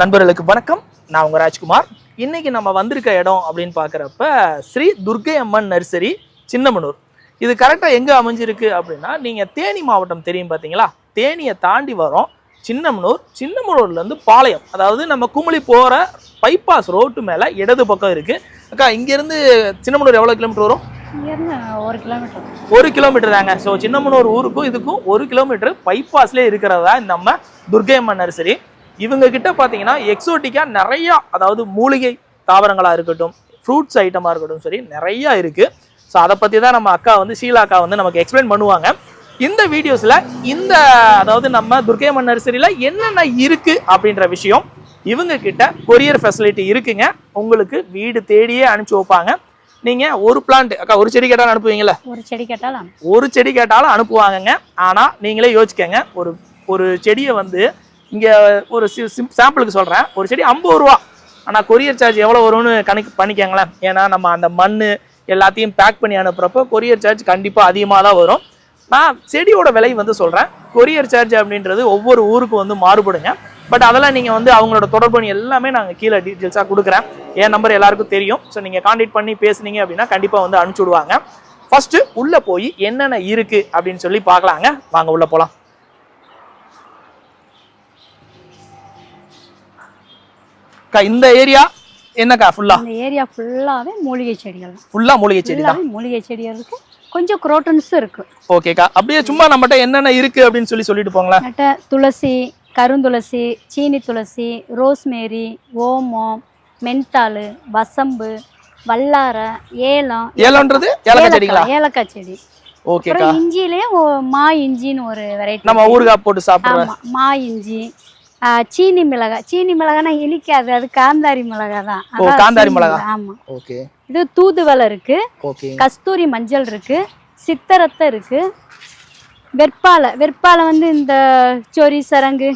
நண்பர்களுக்கு வணக்கம். நான் உங்க ராஜ்குமார். இன்னைக்கு நம்ம வந்திருக்க இடம் அப்படின்னு பார்க்குறப்ப ஸ்ரீ துர்க்கை அம்மன் நர்சரி சின்னமனூர். இது கரெக்டாக எங்கே அமைஞ்சிருக்கு அப்படின்னா நீங்கள் தேனி மாவட்டம் தெரியும் பார்த்தீங்களா? தேனியை தாண்டி வரோம் சின்னமனூர் சின்னமனூர்லேருந்து பாளையம். அதாவது நம்ம குமுளி போகிற பைபாஸ் ரோட்டு மேலே இடது பக்கம் இருக்குது அக்கா இங்கேருந்து சின்னமனூர் எவ்வளோ கிலோமீட்டர் வரும்? ஒரு கிலோமீட்டர் ஒரு கிலோமீட்டர் தாங்க. ஸோ சின்னமனூர் ஊருக்கும் இதுக்கும் ஒரு கிலோமீட்டர் பைபாஸ்லேயே இருக்கிறதா நம்ம துர்க்கை அம்மன் நர்சரி. இவங்க கிட்ட பார்த்தீங்கன்னா எக்ஸோட்டிக்காக நிறையா அதாவது மூலிகை தாவரங்களாக இருக்கட்டும் ஃப்ரூட்ஸ் ஐட்டமாக இருக்கட்டும் சரி நிறையா இருக்குது ஸோ அதை பற்றி தான் நம்ம அக்கா வந்து ஷீலா அக்கா வந்து நமக்கு எக்ஸ்பிளைன் பண்ணுவாங்க. இந்த வீடியோஸில் இந்த அதாவது நம்ம துர்க்கை அம்மன் நர்சரியில் என்னென்ன இருக்குது அப்படின்ற விஷயம் இவங்க கிட்ட கொரியர் ஃபெசிலிட்டி இருக்குங்க. உங்களுக்கு வீடு தேடியே அனுப்பிச்சி வைப்பாங்க. நீங்கள் ஒரு பிளான்ட் அக்கா ஒரு செடி கேட்டாலும் அனுப்புவீங்களா ஒரு செடி கேட்டாலும். ஒரு செடி கேட்டாலும் அனுப்புவாங்கங்க. ஆனால் நீங்களே யோசிக்கங்க ஒரு ஒரு செடியை வந்து இங்கே ஒரு சாம்பிளுக்கு சொல்கிறேன் ஒரு செடி ஐம்பது ரூபா. ஆனால் கொரியர் சார்ஜ் எவ்வளோ வரும்னு கணக்கு பண்ணிக்கங்களேன். ஏன்னா நம்ம அந்த மண் எல்லாத்தையும் பேக் பண்ணி அனுப்புகிறப்போ கொரியர் சார்ஜ் கண்டிப்பாக அதிகமாக தான் வரும். நான் செடியோட விலை வந்து சொல்கிறேன் கொரியர் சார்ஜ் அப்படின்றது ஒவ்வொரு ஊருக்கும் வந்து மாறுபடுங்க. பட் அதெல்லாம் நீங்கள் வந்து அவங்களோட தொடர்பு எல்லாமே நாங்கள் கீழே டீட்டெயில்ஸாக கொடுக்குறேன். என் நம்பர் எல்லாருக்கும் தெரியும். ஸோ நீங்கள் காண்டாக்ட் பண்ணி பேசுனீங்க அப்படின்னா கண்டிப்பாக வந்து அனுப்பிச்சுடுவாங்க ஃபஸ்ட்டு உள்ளே போய் என்னென்ன இருக்குது அப்படின்னு சொல்லி பார்க்கலாங்க. வாங்க உள்ளே போகலாம் அக்கா இந்த ஏரியா என்னக்கா ஃபுல்லா இந்த ஏரியா ஃபுல்லாகவே மூலிகை செடிகள். ஃபுல்லா மூலிகை செடி தான்? மூலிகை செடிகள் இருக்கு. கொஞ்சம் குரோட்டன்ஸும் இருக்கு. ஓகேக்கா அப்படியே சும்மா நம்மகிட்ட என்னென்ன இருக்கு அப்படின்னு சொல்லி சொல்லிட்டு போங்களேன். துளசி கருந்துளசி சீனி துளசி ரோஸ்மேரி ஓமம் மென்தாள் வசம்பு வல்லாரை ஏலம். ஏலம்ன்றது ஏலக்காய் செடிங்களா? ஏலக்காய் செடி. ஓகேக்கா அப்புறம் இஞ்சிலே மா இஞ்சின்னு ஒரு வெரைட்டி நம்ம ஊறுகாய் போட்டு சாப்பிடுற ஆமா மா இஞ்சி சீனி மிளகாய் சீனி மிளகானா இனிக்காது. அது காந்தாரி மிளகாய் தான் காந்தாரி சீனி மிளகாய். ஆமா. ஓகே. இது தூதுவளை இருக்கு. கஸ்தூரி மஞ்சள் இருக்கு. சித்தரத்தை இருக்கு. வெற்பாலை. வெற்பாலை வந்து இந்த சொறி சரங்கு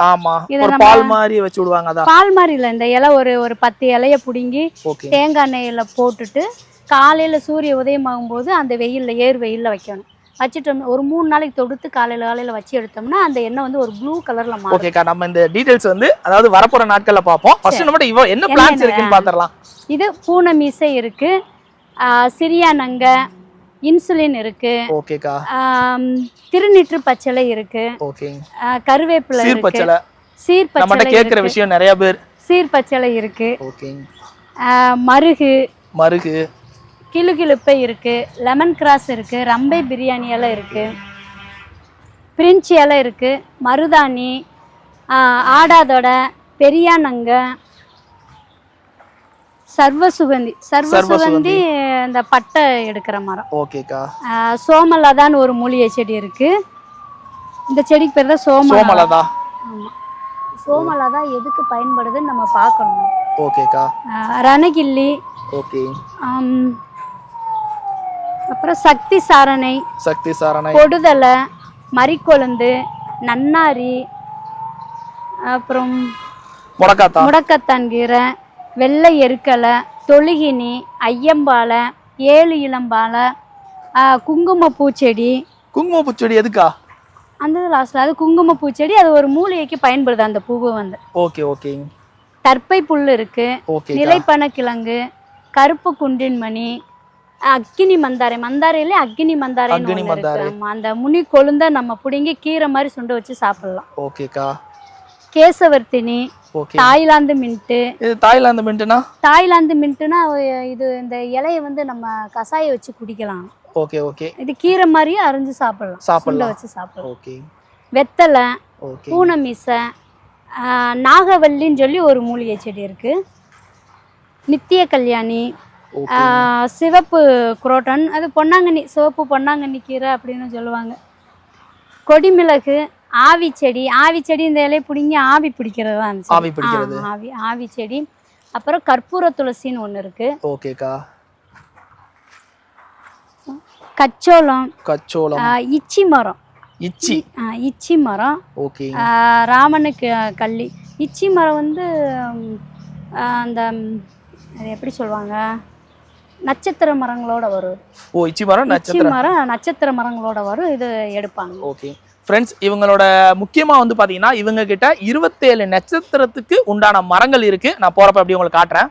பால் மாதிரி வச்சு விடுவாங்க பால் மாதிரி இல்லை. இந்த இலை ஒரு ஒரு பத்து இலைய பிடுங்கி தேங்காய் எண்ணெயில போட்டுட்டு காலையில சூரிய உதயமாகும் போது அந்த வெயில்ல ஏர் வெயில்ல வைக்கணும். வச்சுட்டோம்னா ஒரு மூணு நாளைக்கு தொடுத்து காலையில காலையில வச்சு எடுத்தோம்னா அந்த எண்ணெய் வந்து ஒரு ப்ளூ கலர்ல மாறும். ஓகேக்கா நம்ம இந்த டீடைல்ஸ் வந்து அதாவது வரப்போற நாட்கள்ல பார்ப்போம். ஃபர்ஸ்ட் நம்மகிட்ட இவ என்ன பிளான்ஸ்? இருக்குன்னு பாத்திரலாம். இது பூனை மீசை இருக்கு. ஆ, சிரியா நங்க இன்சுலின் இருக்கு. ஓகேக்கா திருநீற்று பச்சளை இருக்கு. கருவேப்பிலை இருக்கு. சீர்பச்சலை சீர் நம்மகிட்ட பச்சளை கேட்குற இருக்கு. விஷயம் நிறைய பேர். சீர் பச்சளை இருக்கு. ஓகே ஆ, மருகு. மருகு கிளுகிளுப்பை இருக்கு லெமன் கிராஸ் இருக்கு ரம்பை பிரியாணி இலை இருக்கு பிரிஞ்சி இலை இருக்கு மருதாணி ஆடாதொடை பெரியானங்க சர்வ சுகந்தி சர்வ சுகந்தி இந்த பட்டை எடுக்கிற மரம். ஓகேக்கா சோமலதான்னு ஒரு மூலிகை செடி இருக்கு. இந்த செடிக்கு பேர் தான் சோமலதா. சோமலதா. எதுக்கு பயன்படுதுன்னு நம்ம பார்க்கணும். ஓகேக்கா ரணகில்லி ஓகே அப்புறம் சக்தி சாரணை சக்தி சாரணை. கொடுதலை மறிக்கொழுந்து நன்னாரி அப்புறம் முடக்காத்தா முடக்கத்தான் கீரை வெள்ளை எருக்கலை தொழுகினி ஐயம்பாலை ஏழு இளம்பாலை குங்கும பூச்செடி குங்கும பூச்செடி எதுக்கா? அந்த லாஸ்ட்ல அது குங்கும பூச்செடி அது ஒரு மூலிகைக்கு பயன்படுது அந்த பூவு வந்து. Okay okay. தர்ப்பை புல் இருக்கு நிலைப்பன கிழங்கு கருப்பு குண்டின் மணி அக்கினி மந்தாரை. மந்தாரையில அக்கினி மந்தாரை அக்கினி மந்தாரை. அந்த முனி கொழுந்த நம்ம புடுங்கி கீரை மாதிரி சுண்ட வச்சு சாப்பிடலாம். ஓகேக்கா. கேசவர்த்தினி தாய்லாந்து மின்ட்டு இது தாய்லாந்து மின்ட்டுனா தாய்லாந்து மின்ட்டுனா இது இந்த இலையை வந்து நம்ம கசாய வச்சு குடிக்கலாம். Okay okay. இது கீரை மாதிரியே அரைஞ்சு சாப்பிடலாம். சுண்ட சாப்பிடலாம் வச்சு சாப்பிடலாம். ஓகே. வெத்தலை பூனை மீசை நாகவல்லின்னு சொல்லி ஒரு மூலிகை செடி இருக்கு. நித்திய கல்யாணி சிவப்பு குரோட்டன் அது பொன்னாங்கண்ணி சிவப்பு பொன்னாங்கண்ணி கீரை அப்படின்னு சொல்லுவாங்க. கொடிமிளகு ஆவி செடி ஆவி செடி இந்த இலையை பிடிங்கி ஆவி பிடிக்கிறது தான். ஆவி பிடிக்கிறது. ஆவி ஆவி செடி. அப்புறம் கற்பூர துளசின்னு ஒன்று இருக்கு. ஓகேக்கா. கச்சோளம். கச்சோளம். இச்சி மரம். இச்சி. இச்சி மரம். ஓகே. ராமனுக்கு கள்ளி. இச்சி மரம் வந்து அந்த அது எப்படி சொல்லுவாங்க? நட்சத்திர மரங்களோட வரும் ஓ இச்சி மரம் இச்சி நட்சத்திரம். மரம் நட்சத்திர மரங்களோட வரும் இது எடுப்பாங்க. ஓகே. ஃப்ரெண்ட்ஸ் இவங்களோட முக்கியமா வந்து பாத்தீங்கன்னா இவங்க கிட்ட இருபத்தேழு நட்சத்திரத்துக்கு உண்டான மரங்கள் இருக்கு. நான் போறப்ப அப்படி உங்களுக்கு காட்டுறேன்.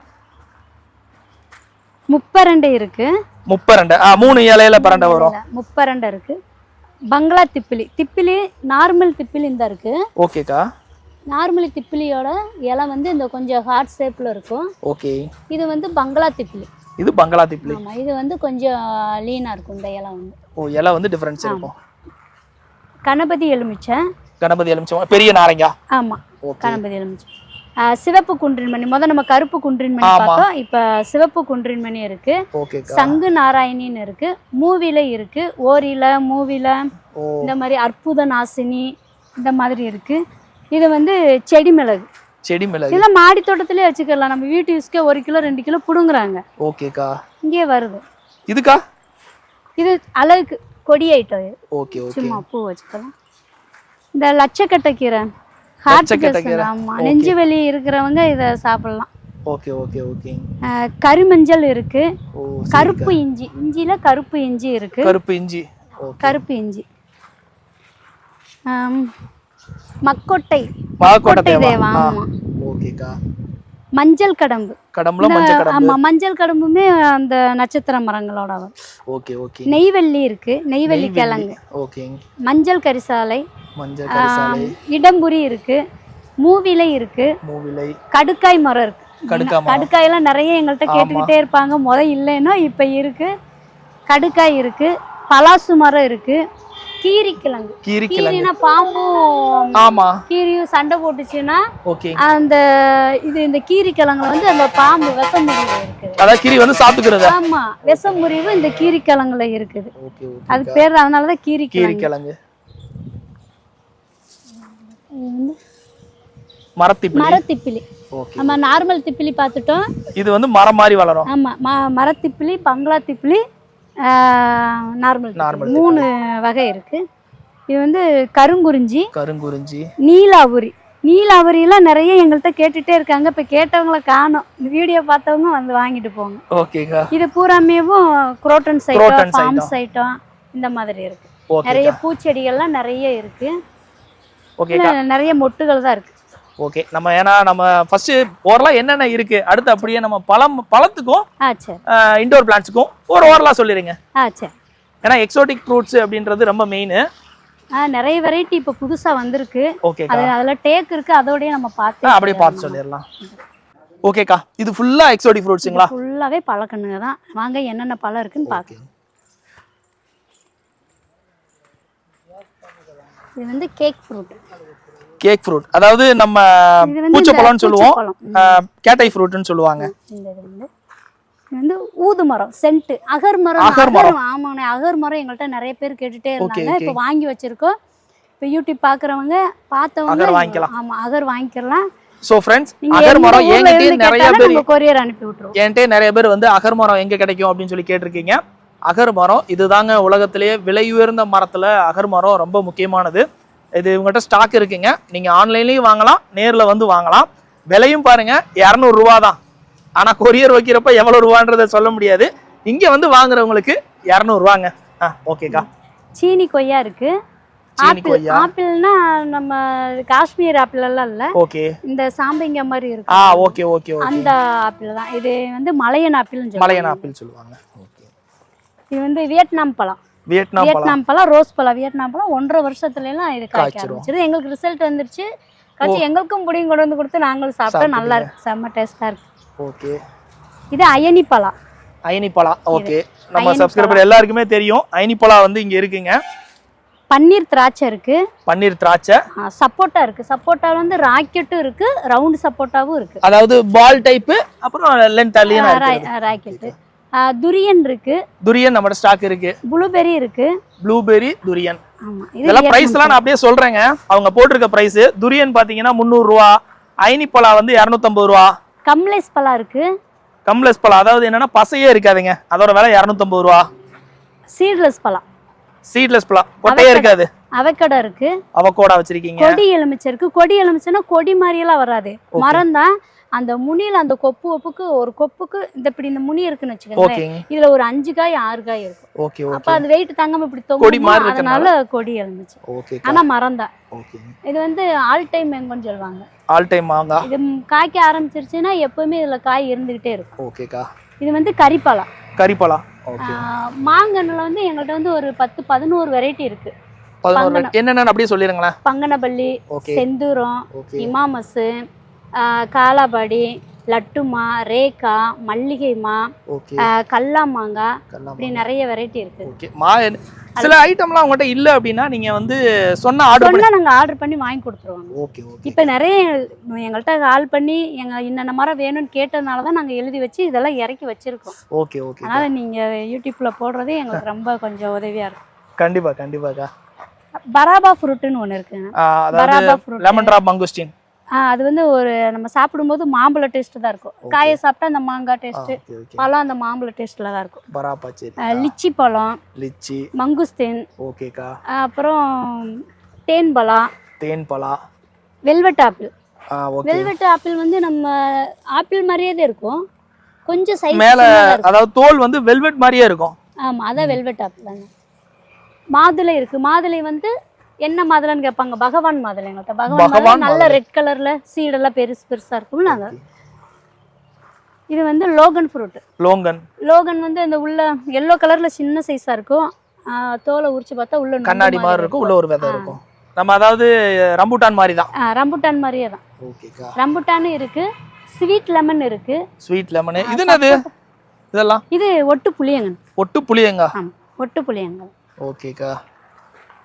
முப்பரண்டை இருக்கு. முப்பரண்டை. மூணு இலையில பரண்டை வரும். முப்பரண்டை இருக்கு. பங்களா திப்பிலி. திப்பிலி நார்மல் திப்பிலி இந்த இருக்கு. ஓகேக்கா. நார்மல் திப்பிலியோட இலை வந்து இந்த கொஞ்சம் ஹார்ட் ஷேப்ல இருக்கும். ஓகே. இது வந்து பங்களா திப்பிலி. இது பங்களா திப்ளி ஆமா இது வந்து கொஞ்சம் லீனா இருக்கும் இந்த இலை வந்து. ஓ இலை வந்து டிஃபரன்ஸ் இருக்கும். கணபதி எலுமிச்சை. கணபதி எலுமிச்சம் பெரிய நாரங்கா? ஆமா ஓகே கணபதி எலுமிச்சை. சிவப்பு குன்றின்மணி முத நம்ம கருப்பு குன்றின்மணி. பார்த்தோம். இப்ப சிவப்பு குன்றின்மணி இருக்கு. சங்கு நாராயணின்னு இருக்கு. மூவில இருக்கு. ஓரில மூவில இந்த மாதிரி அற்புத நாசினி இந்த மாதிரி இருக்கு. இது வந்து செடி மிளகு. செடி மிளகு இதெல்லாம் மாடி தோட்டத்திலே வச்சுக்கலாம். நம்ம வீட்டு யூஸ்க்கே ஒரு கிலோ ரெண்டு கிலோ பிடுங்குறாங்க. ஓகேக்கா. இங்கே வருது. இதுக்கா? இது அழகுக்கு கொடி ஐட்டம் இது. Okay okay. சும்மா பூ வச்சுக்கலாம். இந்த லட்சக்கட்டை கீரை. ஹார்ட் கீரை. ஆமா. நெஞ்சு வலி இருக்கிறவங்க இதை சாப்பிடலாம். Okay okay okay. கருமஞ்சள் இருக்கு. கருப்பு இஞ்சி. இஞ்சியில கருப்பு இஞ்சி இருக்கு. கருப்பு இஞ்சி. கருப்பு இஞ்சி. மக்கொட்டை. மாக்கோட்டை தேவா? ஓகேக்கா. மஞ்சள் கடம்பு. கடம்புல மஞ்சள் கடம்பு. ஆமா மஞ்சள் கடம்புமே அந்த நட்சத்திர மரங்களோட ஓகே ஓகே. நெய்வெள்ளி இருக்கு. நெய்வெள்ளி கிழங்கு. ஓகே. மஞ்சள் கரிசாலை. மஞ்சள் கரிசாலை. இடம்புரி இருக்கு. மூவிலை இருக்கு. மூவிலை. கடுக்காய் மரம் இருக்கு. கடுக்கா மரம். கடுக்காயெல்லாம் நிறைய எங்கள்கிட்ட கேட்டுக்கிட்டே இருப்பாங்க. முத இல்லைன்னா இப்போ இருக்கு. கடுக்காய் இருக்கு. பலாசு மரம் இருக்கு. கீரிக்கிழங்கு. கீரி கிழங்கு கீரினா பாம்பும் ஆமா. கீரியும் சண்டை போட்டுச்சுன்னா ஓகே. அந்த இது இந்த கீரிக்கிழங்குல வந்து அந்த பாம்பு விஷமுறிவு இருக்குது. அதான் கிரி வந்து சாப்பிட்டுக்கிறது? ஆமா. விஷமுறிவு இந்த கீரிக்கிழங்குல இருக்குது. அதுக்கு பேர் அதனாலதான் கீரி கீரிக்கிழங்கு. கிழங்கு மரத்திப்பிலி. மரத்திப்பிலி. நம்ம நார்மல் திப்பிலி பார்த்துட்டோம். இது வந்து மரம் மாதிரி வளரும். ஆமா. மரத்திப்பிலி பங்களா திப்பிலி நார்மல் திப்பிலி. மூணு வகை இருக்கு. இது வந்து கருங்குறிஞ்சி கருங்குறிஞ்சி. நீலாவுரி நீலாவுரியெல்லாம் நிறைய எங்கள்கிட்ட கேட்டுட்டே இருக்காங்க. இப்போ கேட்டவங்கள காணோம். இந்த வீடியோ பார்த்தவங்க வந்து வாங்கிட்டு போங்க. ஓகேக்கா இது பூராமேவும் குரோட்டன் சைட்டம் ஃபார்ம் சைட்டம் இந்த மாதிரி இருக்கு. நிறைய பூச்செடிகள்லாம் நிறைய இருக்கு. நிறைய மொட்டுகள் தான் இருக்கு. ஓகே நம்ம ஏன்னா நம்ம ஃபர்ஸ்ட் ஓரலா என்னென்ன இருக்கு? அடுத்து அப்படியே நம்ம பழம் பழத்துக்கும் இண்டோர் பிளான்ட்ஸுக்கும் ஒரு ஓரலா சொல்லிடுங்க ஏன்னா எக்ஸோட்டிக் ஃப்ரூட்ஸ் அப்படின்றது ரொம்ப மெயின் நிறைய வெரைட்டி இப்போ புதுசா வந்திருக்கு. அது அதுல டேக் இருக்கு அதோடய நம்ம பார்த்து அப்படியே பார்த்து சொல்லிடலாம். ஓகேக்கா இது ஃபுல்லா எக்ஸோட்டிக் ஃப்ரூட்ஸுங்களா ஃபுல்லாவே பழக்கண்ணுங்க தான். வாங்க என்னென்ன பழம் இருக்குன்னு பார்க்கலாம். இது வந்து கேக் ஃப்ரூட் கேக் ஃப்ரூட் அதாவது நம்ம பூச்சப்பழம்னு சொல்லுவோம். கேட்டை ஃப்ரூட்னு சொல்லுவாங்க. வந்து. ஊது மரம் சென்ட் அகர் மரம் அகர் அகர் ஆமாண்ணே அகர் மரம் எங்கள்கிட்ட நிறைய பேர் கேட்டுட்டே இருந்தாங்க. இப்போ வாங்கி வச்சிருக்கோம். இப்போ யூடியூப் பார்க்குறவங்க பார்த்தவங்க வாங்கிக்கலாம். ஆமா அகர் வாங்கிக்கலாம். ஸோ ஃப்ரெண்ட்ஸ் நீங்க அகர் எந்த மரம் ஊர்ல என்கிட்டயே நிறைய பேர் கொரியர் அனுப்பி விட்டுருவோம். என்கிட்ட நிறைய பேர் வந்து அகர் மரம் எங்க கிடைக்கும் அப்படின்னு சொல்லி கேட்டிருக்கீங்க. அகர் மரம் இதுதாங்க உலகத்திலேயே விலை உயர்ந்த மரத்துல அகர் மரம் ரொம்ப முக்கியமானது. இது உங்கள்கிட்ட ஸ்டாக் இருக்குங்க. நீங்க ஆன்லைன்லயும் வாங்கலாம் நேர்ல வந்து வாங்கலாம். விலையும் பாருங்க இரநூறு ரூபா தான். ஆனா கொரியர் வைக்கிறப்ப எவ்வளவு ரூபான்றதை சொல்ல முடியாது. இங்க வந்து வாங்குறவங்களுக்கு இரநூறு ரூபாங்க. ஆ ஓகேக்கா சீனி கொய்யா இருக்கு. ஆப்பிள் ஆப்பிள்னா நம்ம காஷ்மீர் ஆப்பிள் எல்லாம் இல்ல. ஓகே இந்த சாம்பைங்க மாதிரி இருக்கு ஓகே ஓகே ஓகே அந்த ஆப்பிள் தான். இது வந்து மலையன் ஆப்பிள்னு சொல்லுவாங்க. மலையன் ஆப்பிள் சொல்லுவாங்க. ஓகே இது வந்து வியட்நாம் பழம். வியட்நாம் வியட்நாம் பழம் ரோஸ் பழம். வியட்நாம் பழம் ஒன்றரை வருஷத்துல எல்லாம் இது காய்க்க. ஆரம்பிச்சிருது. எங்களுக்கு ரிசல்ட் வந்துருச்சு. காய்ச்சி எங்களுக்கும் பிடியும் கொண்டு வந்து கொடுத்து நாங்களும் சாப்பிட்டோம். நல்லா இருக்கு. செம்ம டேஸ்டா இருக்கு. ஓகே. இது அயனி பழம். அயனி பழம். ஓகே. நம்ம சப்ஸ்கிரைபர் எல்லாருக்குமே தெரியும். அயனி பழம் வந்து இங்க இருக்குங்க. பன்னீர் திராட்சை இருக்கு. பன்னீர் திராட்சை. சப்போட்டா இருக்கு. சப்போட்டா வந்து ராக்கெட்டும் இருக்கு. ரவுண்ட் சப்போட்டாவும் இருக்கு. அதாவது பால் டைப்பு அப்புறம் லென்த் ராக்கெட்டு. துரியன் இருக்கு. துரியன் நம்ம ஸ்டாக் இருக்கு. ப்ளூபெர்ரி இருக்கு. ப்ளூபெர்ரி துரியன் இதெல்லாம் பிரைஸ் எல்லாம் நான் அப்படியே சொல்றேங்க. அவங்க போட்டிருக்க பிரைஸ் துரியன் பாத்தீங்கன்னா முந்நூறு ரூபா ஐனி பழா வந்து இரநூத்தம்பது ரூபா. கம்லேஸ் பழம் இருக்கு. கம்லெஸ் பழம் அதாவது என்னன்னா பசையே இருக்காதுங்க. அதோட விலை இரநூத்தம்பது ரூபா. சீட்லெஸ் பழம் சீட்லெஸ் பழம் கொட்டையே இருக்காது. அவக்கடை இருக்கு. அவகோடா வச்சிருக்கீங்க. கொடி எலுமிச்சை இருக்கு. கொடி எலுமிச்சைன்னா கொடி மாதிரியெல்லாம் வராது. மரம் தான். அந்த முனியில அந்த கொப்பு ஒப்புக்கு ஒரு கொப்புக்கு இந்த இப்படி இந்த முனி இருக்குன்னு வச்சுக்கோங்களேன். இதுல ஒரு அஞ்சு காய் ஆறு காய் இருக்கும். ஓகே அப்ப அது வெயிட் தாங்காம இப்படி தொங்கும் அதனால கொடி ஓகே ஆனா மரம் தான் ஓகேங்க இது வந்து ஆல் டைம் மேங்கோன்னு சொல்லுவாங்க. ஆல் டைம் மாங்கா இது காய்க்க ஆரம்பிச்சிருச்சுன்னா எப்பவுமே இதுல காய் இருந்துகிட்டே இருக்கும். ஓகேக்கா இது வந்து ஓகே ஆஹ் மாங்கன்னுல வந்து எங்கள்கிட்ட வந்து ஒரு பத்து பதினோரு வெரைட்டி இருக்கு. என்னென்னு அப்படியே சொல்லிருங்களேன் பங்கனப்பள்ளி செந்தூரம் ஆஹ் காலாபாடி லட்டுமா ரேகா மல்லிகைமா ஓகே. ஆஹ் கல்லா மாங்காய் இப்படி நிறைய வெரைட்டி இருக்கு. மா சில ஐட்டம்லாம் உங்கள்கிட்ட இல்ல அப்படின்னா நீங்க வந்து சொன்ன ஆர்டர் சொன்னா நாங்க ஆர்டர் பண்ணி வாங்கி கொடுத்துருவாங்க. ஓகே இப்ப நிறைய எங்கள்கிட்ட கால் பண்ணி எங்க இன்னென்ன மரம் வேணும்னு கேட்டதுனால தான் நாங்க எழுதி வச்சு இதெல்லாம் இறக்கி வச்சிருக்கோம். ஓகே ஓகே அதனால நீங்க யூடியூப்ல போடுறதே எங்களுக்கு ரொம்ப கொஞ்சம் உதவியா இருக்கும். கண்டிப்பா கண்டிப்பாக்கா. பராபா ஃப்ரூட்டுன்னு ஒன்று இருக்குங்க. பராபா ஃப்ரூட் லெமன் டிராப் மங்குஸ்டின் அது வந்து ஒரு நம்ம சாப்பிடும்போது மாம்பழ டேஸ்ட் தான் இருக்கும். காயை சாப்பிட்டா அந்த மாங்காய் டேஸ்ட் பழம் அந்த மாம்பழ டேஸ்ட்ல தான் இருக்கும். பராப்பா லிச்சி பழம் லிச்சி. மங்குஸ்தீன் ஓகேக்கா அப்புறம் தேன் பழம். தேன் பலா வெல்வெட் ஆப்பிள். வெல்வெட் ஆப்பிள் வந்து நம்ம ஆப்பிள் மாதிரியே தான் இருக்கும். கொஞ்சம் சைஸ் மேல அதாவது தோல் வந்து வெல்வெட் மாதிரியே இருக்கும். ஆமா அதான் வெல்வெட் ஆப்பிள் தாங்க. மாதுளை இருக்கு. மாதுளை வந்து என்ன மாதுளைன்னு கேட்பாங்க? பகவான் மாதுளை எங்கள்கிட்ட பகவான் நல்ல ரெட் கலர்ல சீடெல்லாம் பெருசு பெருசா இருக்கும்ல அந்த இது வந்து லோகன் ஃப்ரூட் லோங்கன் லோகன் வந்து அந்த உள்ள எல்லோ கலர்ல சின்ன சைஸா இருக்கும். தோலை உரிச்சு பார்த்தா உள்ள கண்ணாடி மாதிரி இருக்கும் உள்ள ஒரு விதை இருக்கும். நம்ம அதாவது ரம்புட்டான் மாதிரி தான். ரம்புட்டான் மாதிரியே தான். ரம்புட்டான் இருக்கு ஸ்வீட் லெமன் இருக்கு. ஸ்வீட் லெமனு இது என்னது? இதெல்லாம்? இது ஒட்டு புளியங்கன் ஒட்டு புளியங்கா? ஒட்டு புளியங்கன் ஓகேக்கா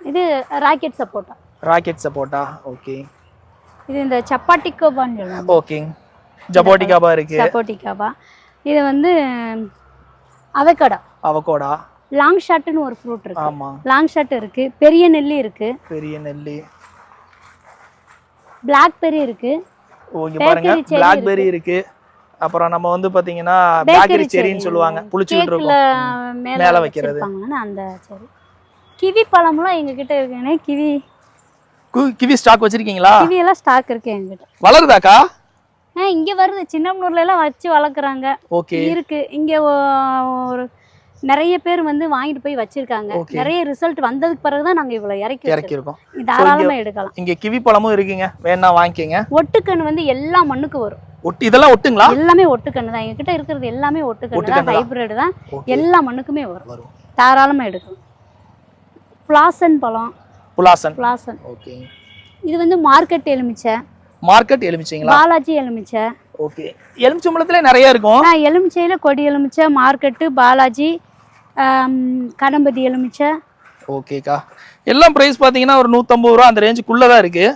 இது ராக்கெட் சப்போட்டா. ராக்கெட் சப்போட்டா ஓகே இது இந்த சப்பாட்டி கோபான்னு சொல்லுவாங்க. ஓகே ஜபோட்டிகாபா இருக்கு. சப்போட்டிக்காபா இது வந்து அவக்கடா. அவகோடா லாங் ஷாட்டுன்னு ஒரு ஃப்ரூட் இருக்கு. ஆமா. லாங் ஷாட் இருக்கு. பெரிய நெல்லி இருக்கு. பெரிய நெல்லி. பிளாக்பெர்ரி இருக்கு. ஓ இங்க பாருங்க பிளாக்பெர்ரி இருக்கு. அப்புறம் நம்ம வந்து பாத்தீங்கன்னா பேக்கரி செரின்னு சொல்லுவாங்க. புளிச்சுட்டு கேக்ல இருக்கும் மேல வைக்கிறது. அந்த சரி கிவி பழம்லாம் எங்க கிட்ட இருக்குன்னு கிவி கிவி ஸ்டாக் வச்சிருக்கீங்களா? கிவி எல்லாம் ஸ்டாக் இருக்கு எங்ககிட்ட. வளருதாக்கா? ஆ இங்க வருது. சின்னமனூர்ல எல்லாம் வச்சு வளர்க்குறாங்க. ஓகே. இருக்கு. இங்க ஒரு நிறைய பேர் வந்து வாங்கிட்டு போய் வச்சிருக்காங்க. நிறைய ரிசல்ட் வந்ததுக்கு பிறகுதான் நாங்க இவ்வளவு இறக்கி இறக்கி. இருக்கோம் தாராளமா எடுக்கலாம். இங்க கிவி பழமும் இருக்குங்க. வேணா வாங்கிக்கங்க. ஒட்டுக்கண்ணு வந்து எல்லா மண்ணுக்கும் வரும். ஒட்டு இதெல்லாம் ஒட்டுங்களா? எல்லாமே ஒட்டுக்கண்ணு தான். எங்ககிட்ட இருக்கிறது எல்லாமே ஒட்டுக்கண்ணு தான். தான். ஹைபிரிட் தான். எல்லா மண்ணுக்குமே வரும். வரும். தாராளமா எடுக்கலாம். பிளாசன் பழம். புலாசன். Pulasan okay. இது வந்து மார்க்கெட் எலுமிச்சை. மார்க்கெட் எலுமிச்சிங்களா? பாலாஜி எலுமிச்சை. ஓகே. எலுமிச்சம்பழத்துல நிறைய இருக்கும். எலுமிச்சையில கொடி எலுமிச்சை மார்க்கெட்டு பாலாஜி கணபதி எலுமிச்சை. ஓகேக்கா. எல்லாம் பிரைஸ் பாத்தீங்கன்னா ஒரு நூத்தம்பது ரூபா அந்த ரேஞ்சுக்குள்ள தான் இருக்கு.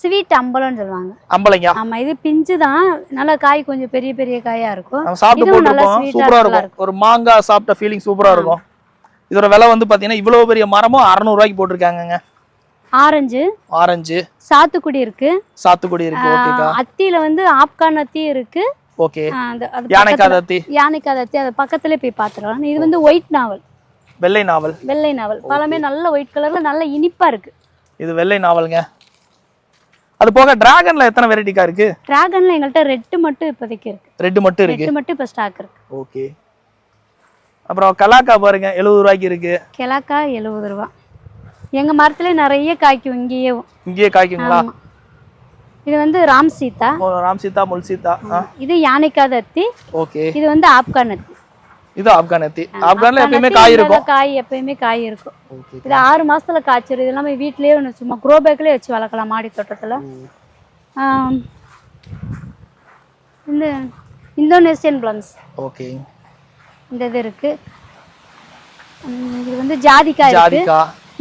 ஸ்வீட் அம்பலம்னு சொல்லுவாங்க. அம்பளைங்க ஆமா இது பிஞ்சு தான். நல்லா காய் கொஞ்சம் பெரிய பெரிய காயா இருக்கும். சாப்பிட்டு போட்டுருப்போம். சூப்பரா இருக்கும். ஒரு மாங்காய் சாப்பிட்ட ஃபீலிங் சூப்பரா இருக்கும். இதோட விலை வந்து பாத்தீங்கன்னா இவ்வளவு பெரிய மரமும் 600 ரூபாய்க்கு போட்டிருக்காங்கங்க. Orange orange. சாத்துக்குடி இருக்கு. சாத்துக்குடி இருக்கு ஓகேக்கா. அத்தியில வந்து ஆப்கான் அத்தி இருக்கு. ஓகே. யானைக்காத அத்தி. யானைக்காத அத்தி அதை பக்கத்துல போய் பாத்துக்கலாம் இது வந்து ஒயிட் நாவல் வெள்ளை நாவல். வெள்ளை நாவல். பழமே நல்ல ஒயிட் கலர்ல நல்ல இனிப்பா இருக்கு. இது வெள்ளை நாவலுங்க. அது போக டிராகன்ல எத்தனை வெரைட்டிக்கா இருக்கு? டிராகன்ல எங்கள்கிட்ட ரெட்டு மட்டும் இப்போதைக்கு இருக்கு. ரெட் மட்டும் இருக்கு. ரெட்டு மட்டும் இப்போ ஸ்டாக் இருக்கு. ஓகே. அப்புறம் கலாக்கா பாருங்க எழுபது ரூபாய்க்கு இருக்கு. கிழக்கா எழுபது ரூபா. எங்க மரத்துல நிறைய காய்க்கும் இங்கேயே. இங்கேயே காய்க்குங்களா? ஆமா. இது வந்து ராம் சீதா. மு- ராம் சீதா முல் சீதா. இது யானைக்காத அத்தி ஓகே. இது வந்து ஆப்கான் அத்தி இது ஆப்கான் அத்தி ஆப்கான்ல ஆப்கான் எப்பயுமே அத்தி காய் இருக்கும். காய் எப்பயுமே காய் இருக்கும். ஓகே இது ஆறு மாசத்துல காய்ச்சிரும் இது எல்லாமே வீட்லயே ஒன்று சும்மா க்ரோ பேக்லயே வச்சு வளர்க்கலாம் மாடி தோட்டத்துல. ஆம். இந்த இந்தோனேசியன் பிளம்ஸ் ஓகே. இந்த இது இருக்கு. இது வந்து ஜாதிக்காய் இருக்கு.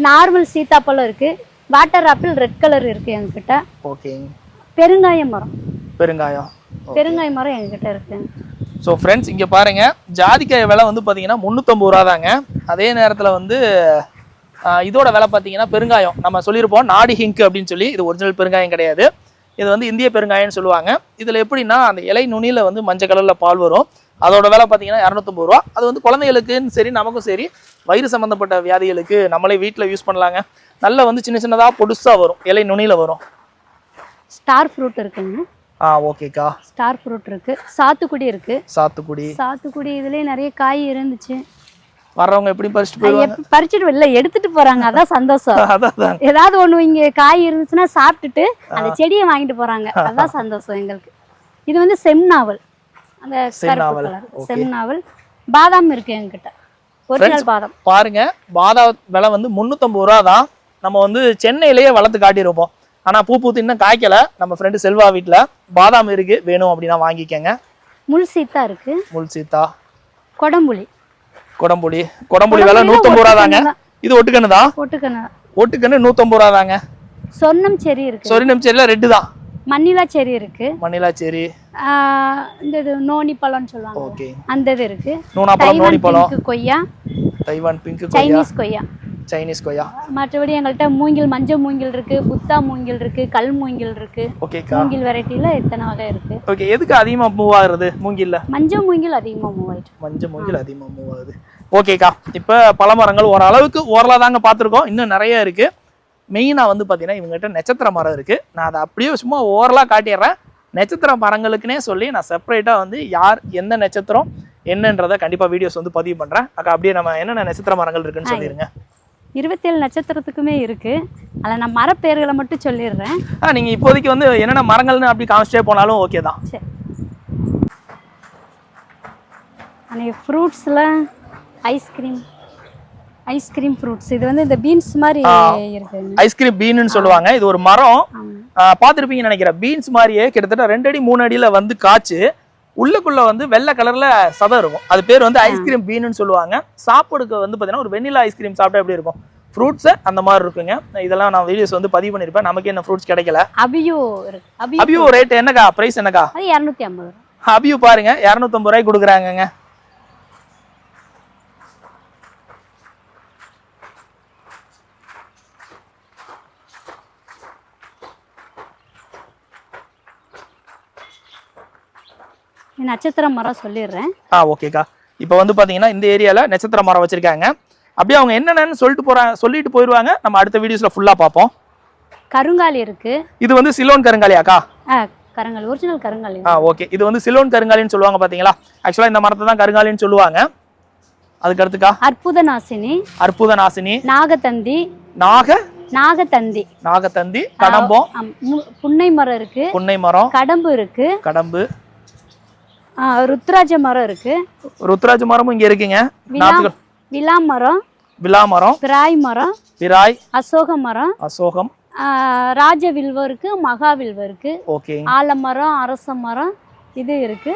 நார்மல் சீத்தாப்பழம் இருக்கு. வாட்டர் ஆப்பிள் ரெட் கலர் இருக்கு எங்ககிட்ட. ஓகே. பெருங்காய மரம். பெருங்காயம். பெருங்காய மரம் எங்ககிட்ட இருக்கு. ஸோ ஃப்ரெண்ட்ஸ் இங்கே பாருங்க. ஜாதிக்காய் விலை வந்து பார்த்தீங்கன்னா முந்நூற்றம்பது ரூபா தாங்க. அதே நேரத்தில் வந்து இதோட விலை பார்த்தீங்கன்னா பெருங்காயம். நம்ம சொல்லியிருப்போம் நாடி ஹிங்க் அப்படின்னு சொல்லி. இது ஒரிஜினல் பெருங்காயம் கிடையாது. இது வந்து இந்திய பெருங்காயம்னு சொல்லுவாங்க. இதில் எப்படின்னா அந்த இலை நுனியில் வந்து மஞ்சள் கலரில் பால் வரும். அதோட விலை பார்த்தீங்கன்னா இரநூத்தம்பது ரூபா. அது வந்து குழந்தைகளுக்குன்னு சரி நமக்கும் சரி வயிறு சம்மந்தப்பட்ட வியாதிகளுக்கு நம்மளே வீட்டில் யூஸ் பண்ணலாங்க. நல்லா வந்து சின்ன சின்னதாக பொடுசாக வரும். இலை நுனியில் வரும். ஸ்டார் ஃப்ரூட் இருக்குங்க. ஆ ஓகேக்கா. ஸ்டார் ஃப்ரூட் இருக்கு. சாத்துக்குடி இருக்கு. சாத்துக்குடி. சாத்துக்குடி இதுலயே நிறைய காய் இருந்துச்சு. வர்றவங்க எப்படி பறிச்சுட்டு எப்ப- பறிச்சுட்டு இல்ல எடுத்துட்டு போறாங்க. அதான் சந்தோஷம். ஏதாவது ஒண்ணு இங்க காய் இருந்துச்சுன்னா சாப்பிட்டுட்டு அந்த செடியை வாங்கிட்டு போறாங்க. அதான் சந்தோஷம் எங்களுக்கு. இது வந்து செம்நாவல் அந்த செந்நாவல். செம்நாவல் பாதாம் இருக்கு ஒரிஜினல் பாதாம். பாருங்க. பாதாம் விலை வந்து முந்நூற்றம்பது ரூபா தான். நம்ம வந்து சென்னையிலேயே வளர்த்து காட்டியிருப்போம். ஆனால் பூ பூத்து இன்னும் காய்க்கல. நம்ம ஃப்ரெண்டு செல்வா வீட்டில் பாதாம் இருக்கு. வேணும் அப்படின்னா வாங்கிக்கங்க. முள் சீத்தா இருக்கு. முள் சீத்தா. கொடம்புளி. குடம்புளி. குடம்புளி விலை நூற்றம்பது ரூபா தாங்க. ஒட்டுக்கண்ணு இது ஒட்டுக்கண்ணு தான்? போட்டுக்கணும் ஒட்டுக்கண்ணு நூற்றம்பது ரூபா தாங்க. சொர்ணம் செரி இருக்கு. சொரினம் செடியில் ரெட்டு தான். மண்ணிலா செரி இருக்கு. மணிலா செரி இந்த இது நோனி பழம்னு சொல்லுவாங்க. ஓகே. அந்த இது இருக்கு. நூனாப்பழம் தைவான் நோனி பழம் பிங்க் கொய்யா. தைவான் பிங்க் கொய்யா. சைனீஸ் கொய்யா. சைனீஸ் கொய்யா. மற்றபடி எங்கள்கிட்ட மூங்கில் மஞ்சள் மூங்கில் இருக்கு புத்தா மூங்கில் இருக்கு கல் மூங்கில் இருக்கு. ஓகேக்கா. மூங்கில் வெரைட்டில இத்தனை வகை இருக்கு? ஓகே எதுக்கு அதிகமாக மூவ் ஆகுறது மூங்கில்ல? மஞ்சள் மூங்கில் அதிகமாக மூவ் ஆயிட்டு. மஞ்சள் மூங்கில் அதிகமாக மூவ் ஆகுது. ஓகேக்கா. இப்போ பழமரங்கள் ஓரளவுக்கு ஓரளவு தாங்க பார்த்துருக்கோம். இன்னும் நிறைய இருக்கு. மெயினாக வந்து பார்த்தீங்கன்னா இவங்ககிட்ட நட்சத்திர மரம் இருக்கு. நான் அதை அப்படியே சும்மா ஓரலாக காட்டிடுறேன். நட்சத்திர மரங்களுக்குனே சொல்லி நான் செப்பரேட்டாக வந்து யார் எந்த நட்சத்திரம் என்னன்றதை கண்டிப்பாக வீடியோஸ் வந்து பதிவு பண்ணுறேன் அக்கா அப்படியே நம்ம என்னென்ன நட்சத்திர மரங்கள் இருக்குன்னு சொல்லிடுங்க இருபத்தேழு நட்சத்திரத்துக்குமே இருக்கு. அதில் நான் மரப்பேர்களை மட்டும் சொல்லிடுறேன். ஆ நீங்கள் இப்போதைக்கு வந்து என்னென்ன மரங்கள்னு அப்படி காமிச்சிட்டே போனாலும் ஓகே தான். சரி. அன்றைக்கி ஃப்ரூட்ஸில் ஐஸ்கிரீம் ஐஸ்கிரீம் ஃப்ரூட்ஸ் இது வந்து இந்த பீன்ஸ் மாதிரி இருக்குங்க ஐஸ்கிரீம் பீனுன்னு சொல்லுவாங்க. இது ஒரு மரம். பார்த்துருப்பீங்கன்னு நினைக்கிறேன். பீன்ஸ் மாதிரியே கிட்டத்தட்ட ரெண்டு அடி மூணு அடியில வந்து காய்ச்சி உள்ளுக்குள்ள வந்து வெள்ளை கலர்ல சதம் இருக்கும். அது பேர் வந்து ஐஸ்கிரீம் பீனுன்னு சொல்லுவாங்க. சாப்பாடுக்கு வந்து பார்த்தீங்கன்னா ஒரு வெண்ணிலா ஐஸ்கிரீம் சாப்பிட்டா எப்படி இருக்கும்? ஃப்ரூட்ஸ் அந்த மாதிரி இருக்குங்க. இதெல்லாம் நான் வீடியோஸ் வந்து பதிவு பண்ணியிருப்பேன் நமக்கு என்ன ஃப்ரூட்ஸ் கிடைக்கல? அபியோ இருக்கு. அபியோ ரேட் என்னக்கா? பிரைஸ் என்னக்கா? இரநூத்தி ஐம்பது அபியூ பாருங்க. இரநூத்தம்பது ரூபாய்க்கு கொடுக்குறாங்கங்க. நட்சத்திர மரம் சொல்லிடுறேன். ஆ ஓகேக்கா. இப்போ வந்து பார்த்தீங்கன்னா இந்த ஏரியாவில் நட்சத்திர மரம் வச்சிருக்காங்க. அப்படியே அவங்க என்னென்னு சொல்லிட்டு போறாங்க சொல்லிட்டு போயிடுவாங்க நம்ம அடுத்த வீடியோஸில் ஃபுல்லாக பார்ப்போம் கருங்காலி இருக்கு. இது வந்து சிலோன் கருங்காலியாக்கா? கருங்காலி ஒரிஜினல் கருங்காலி. ஆ ஓகே. இது வந்து சிலோன் கருங்காலின்னு சொல்லுவாங்க பாத்தீங்களா? ஆக்சுவலா இந்த மரத்தை தான் கருங்காலின்னு சொல்லுவாங்க. அதுக்கு அடுத்துக்கா? அற்புத நாசினி அற்புத நாசினி நாகதந்தி நாக? நாகதந்தி நாகத்தந்தி. கடம்பம். புன்னை மரம் இருக்கு. புன்னை மரம். கடம்பு இருக்கு. கடம்பு. ருத்ராஜ மரம் இருக்கு. ருத்ராஜ மரமும் இங்க இருக்குங்க. விலா மரம் விலா மரம். பிராய் மரம் பிராய். அசோக மரம். அசோகம். ராஜ வில்வம் இருக்கு மகா வில்வம் இருக்கு. ஓகே. ஆலமரம் அரச மரம் இது இருக்கு.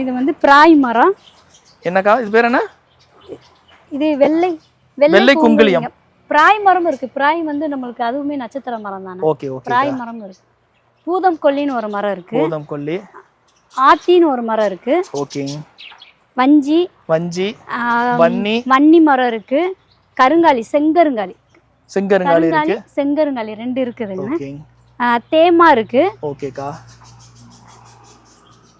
இது வந்து பிராய் மரம். என்னக்கா? இது பேர் என்ன? இது வெள்ளை வெள்ளை குங்குலியம். பிராய் மரம் இருக்கு. பிராய் வந்து நம்மளுக்கு அதுவுமே நட்சத்திர மரம் தானே. ஓகே ஓகே பிராய் மரம் இருக்கு. பூதம் கொல்லின்னு ஒரு மரம் இருக்கு. பூதம் கொல்லி. ஆத்தின்னு ஒரு மரம் இருக்கு. ஓகே. வஞ்சி வஞ்சி வன்னி. வன்னி மரம் இருக்கு. கருங்காலி செங்கருங்காலி. செங்கருங்காலி கருங்காலி இருக்கு செங்கருங்காலி ரெண்டு இருக்குதுங்க தேமா இருக்கு. ஓகேக்கா.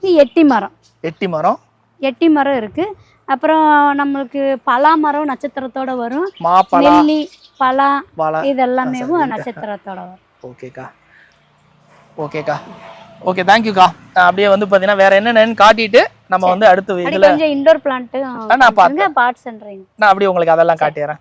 எட்டி மரம். எட்டி மரம். எட்டி மரம் இருக்கு. அப்புறம் நம்மளுக்கு பலா மரம் நட்சத்திரத்தோட வரும். நெல்லி பலா இதெல்லாமே நட்சத்திரத்தோட வரும். ஓகேக்கா. ஓகேக்கா. ஓகே தேங்க்யூக்கா அப்படியே வந்து பார்த்தீங்கன்னா வேற என்னென்னு காட்டிட்டு நம்ம வந்து அடுத்த இதில் கொஞ்சம் இண்டோர் பிளான்ட் நான் பார்த்தேன். பார்ட்ஸ்ன்றீங்க நான் அப்படியே உங்களுக்கு அதெல்லாம் காட்டிடுறேன்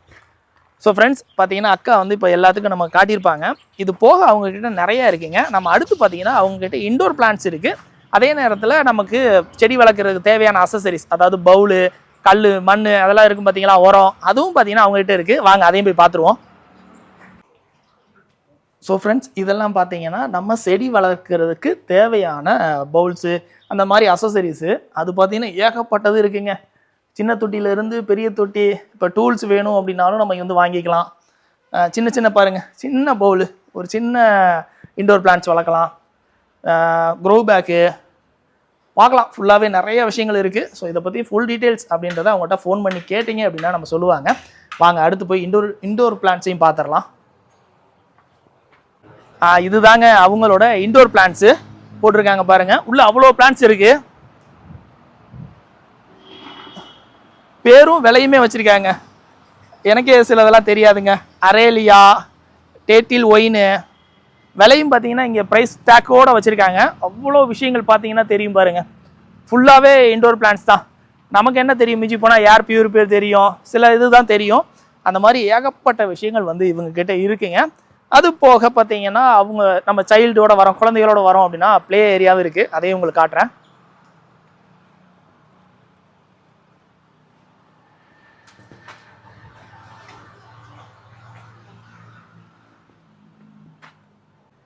ஸோ ஃப்ரெண்ட்ஸ் பார்த்தீங்கன்னா அக்கா வந்து இப்போ எல்லாத்துக்கும் நம்ம காட்டியிருப்பாங்க. இது போக அவங்க கிட்ட நிறைய இருக்குங்க. நம்ம அடுத்து பார்த்தீங்கன்னா அவங்க கிட்ட இண்டோர் பிளான்ட்ஸ் இருக்கு. அதே நேரத்தில் நமக்கு செடி வளர்க்குறதுக்கு தேவையான அசசரிஸ் அதாவது பவுலு கல் மண் அதெல்லாம் இருக்கும் பார்த்தீங்களா உரம் அதுவும் பார்த்தீங்கன்னா அவங்க கிட்ட இருக்கு. வாங்க அதையும் போய் பார்த்துருவோம். ஸோ ஃப்ரெண்ட்ஸ் இதெல்லாம் பார்த்தீங்கன்னா நம்ம செடி வளர்க்குறதுக்கு தேவையான பவுல்ஸு அந்த மாதிரி அசசரிஸு அது பார்த்தீங்கன்னா ஏகப்பட்டது இருக்குங்க. சின்ன தொட்டியிலேருந்து பெரிய தொட்டி இப்போ டூல்ஸ் வேணும் அப்படின்னாலும் நம்ம வந்து வாங்கிக்கலாம். சின்ன சின்ன பாருங்க. சின்ன பவுலு ஒரு சின்ன இண்டோர் பிளான்ஸ் வளர்க்கலாம். க்ரோ பேக்கு பார்க்கலாம். ஃபுல்லாகவே நிறைய விஷயங்கள் இருக்குது ஸோ இதை பற்றி ஃபுல் டீட்டெயில்ஸ் அப்படின்றத அவங்கள்ட்ட ஃபோன் பண்ணி கேட்டிங்க அப்படின்னா நம்ம சொல்லுவாங்க. வாங்க அடுத்து போய் இண்டோர் இண்டோர் பிளான்ஸையும் பார்த்துடலாம். இதுதாங்க அவங்களோட இண்டோர் பிளான்ட்ஸு போட்டிருக்காங்க பாருங்க. உள்ள அவ்வளோ பிளான்ஸ் இருக்கு. பேரும் விலையுமே வச்சிருக்காங்க. எனக்கே சிலதெல்லாம் தெரியாதுங்க. அரேலியா டேட்டில் ஒயின் விலையும் பார்த்தீங்கன்னா இங்கே ப்ரைஸ் டேக்கோட வச்சுருக்காங்க. அவ்வளோ விஷயங்கள் பார்த்தீங்கன்னா தெரியும் பாருங்க. ஃபுல்லாகவே இண்டோர் பிளான்ஸ் தான். நமக்கு என்ன தெரியும்? மிஞ்சி போனால் ஏர் பேர் தெரியும். சில இது தான் தெரியும். அந்த மாதிரி ஏகப்பட்ட விஷயங்கள் வந்து இவங்க கிட்ட இருக்குங்க. அது போக பார்த்தீங்கன்னா அவங்க நம்ம சைல்டோட வரோம் குழந்தைகளோட வரோம் அப்படின்னா ப்ளே ஏரியாவும் இருக்குது அதையும் உங்களுக்கு காட்டுறேன்.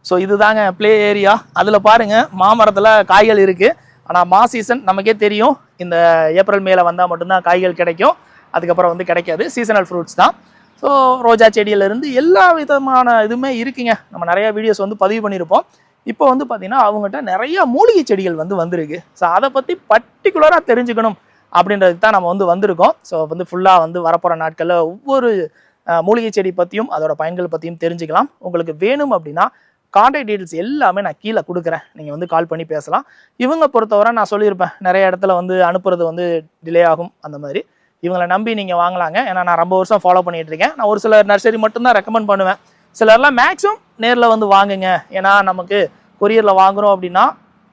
ஸோ இதுதாங்க ப்ளே ஏரியா அதில் பாருங்க மாமரத்தில் காய்கள் இருக்குது ஆனால் மா சீசன் நமக்கே தெரியும். இந்த ஏப்ரல் மேல வந்தால் மட்டும்தான் காய்கள் கிடைக்கும். அதுக்கப்புறம் வந்து கிடைக்காது. சீசனல் ஃப்ரூட்ஸ் தான். ஸோ ரோஜா செடியிலேருந்து எல்லா விதமான இதுவுமே இருக்குங்க. நம்ம நிறைய வீடியோஸ் வந்து பதிவு பண்ணியிருப்போம். இப்போ வந்து பார்த்தீங்கன்னா அவங்ககிட்ட நிறைய மூலிகை செடிகள் வந்து வந்திருக்கு. ஸோ அதை பற்றி பர்டிகுலராக தெரிஞ்சுக்கணும் அப்படின்றதுக்கு தான் நம்ம வந்து வந்திருக்கோம். ஸோ வந்து ஃபுல்லாக வந்து வரப்போகிற நாட்களில் ஒவ்வொரு மூலிகை செடி பற்றியும் அதோட பயன்கள் பற்றியும் தெரிஞ்சுக்கலாம். உங்களுக்கு வேணும் அப்படின்னா கான்டாக்ட் டீட்டெயில்ஸ் எல்லாமே நான் கீழே கொடுக்குறேன். நீங்கள் வந்து கால் பண்ணி பேசலாம். இவங்க பொறுத்தவரை நான் சொல்லியிருப்பேன். நிறைய இடத்துல வந்து அனுப்புறது வந்து டிலே ஆகும். அந்த மாதிரி. இவங்களை நம்பி நீங்கள் வாங்கலாங்க. ஏன்னா நான் ரொம்ப வருஷம் ஃபாலோ பண்ணிகிட்டு இருக்கேன் நான் ஒரு சில நர்சரி மட்டும்தான் ரெக்கமெண்ட் பண்ணுவேன். சிலர்லாம் மேக்ஸிமம் நேரில் வந்து வாங்குங்க. ஏன்னா நமக்கு கொரியரில் வாங்குகிறோம் அப்படின்னா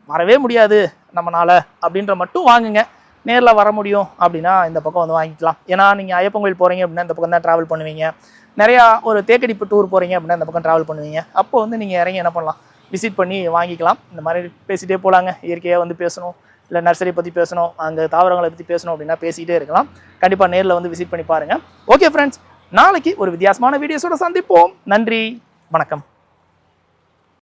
வரவே முடியாது நம்மளால் அப்படின்ற மட்டும் வாங்குங்க. நேரில் வர முடியும் அப்படின்னா இந்த பக்கம் வந்து வாங்கிக்கலாம். ஏன்னா நீங்கள் ஐயப்பன் கோயில் போகிறீங்க அப்படின்னா இந்த பக்கம் தான் ட்ராவல் பண்ணுவீங்க. நிறையா ஒரு தேக்கடிப்பு டூர் போகிறீங்க அப்படின்னா இந்த பக்கம் ட்ராவல் பண்ணுவீங்க. அப்போ வந்து நீங்கள் இறங்கி என்ன பண்ணலாம்? விசிட் பண்ணி வாங்கிக்கலாம். இந்த மாதிரி பேசிகிட்டே போகலாங்க இயற்கையாக வந்து பேசணும். இல்லை நர்சரி பற்றி பேசணும் அந்த தாவரங்களை பற்றி பேசணும் அப்படின்னா பேசிக்கிட்டே இருக்கலாம். கண்டிப்பாக நேரில் வந்து விசிட் பண்ணி பாருங்கள் ஓகே ஃப்ரெண்ட்ஸ் நாளைக்கு ஒரு வித்தியாசமான வீடியோஸோட சந்திப்போம். நன்றி. வணக்கம்.